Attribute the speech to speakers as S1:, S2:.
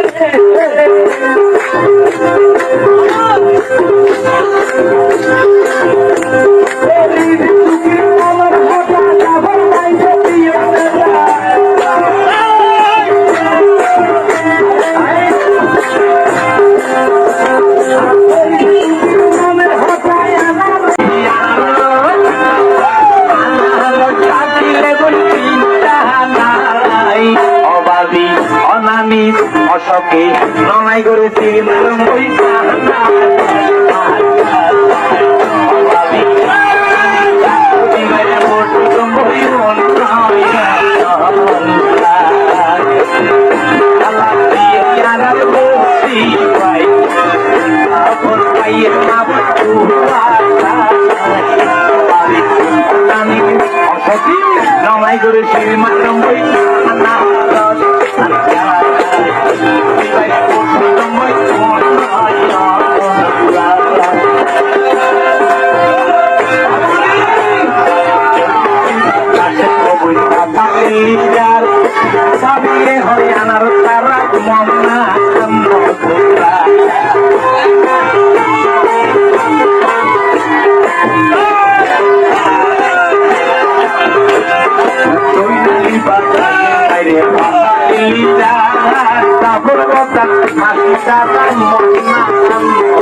S1: Thank you. অনামি অশকে ননাই করেছি নমাই করে শ্রীমান নম্বই সাবিয়ে Sabun kotak, makita kan mo na ang